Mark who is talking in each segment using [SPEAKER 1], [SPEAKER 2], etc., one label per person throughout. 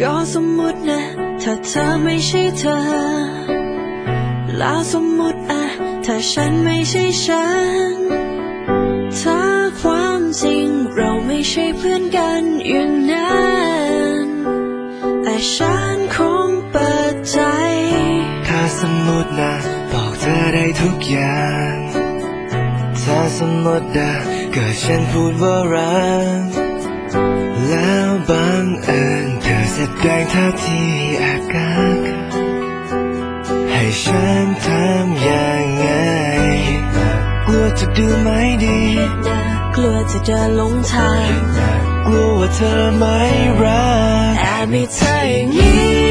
[SPEAKER 1] ก็สมมุตินะ ถ้าเธอไม่ใช่เธอ แล้วสมมุติอะถ้าฉันไม่ใช่ฉัน ถ้าความจริงเราไม่ใช่เพื่อนกันอย่างนั้นแต่ฉันคงเปิดใจ
[SPEAKER 2] ถ้าสมมตินะบอกเธอได้ทุกอย่าง ถ้าสมมตินะเกิดฉันพูดว่ารัก แสดงท่าทีอากาศ ให้ฉันทำยังไง กลัวจะดูไม่ดี
[SPEAKER 1] กลัวจะเดินหลงทาง
[SPEAKER 2] กลัวว่าเธอไม่รัก
[SPEAKER 1] แอบมีเธออย่างนี้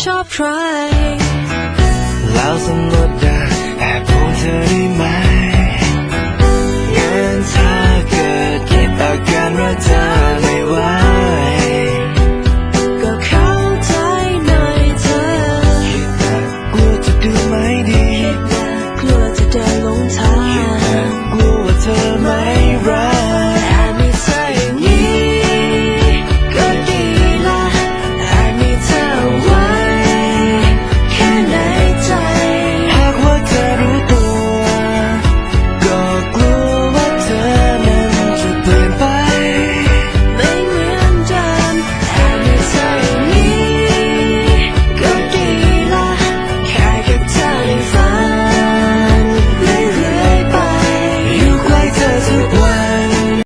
[SPEAKER 1] shop try.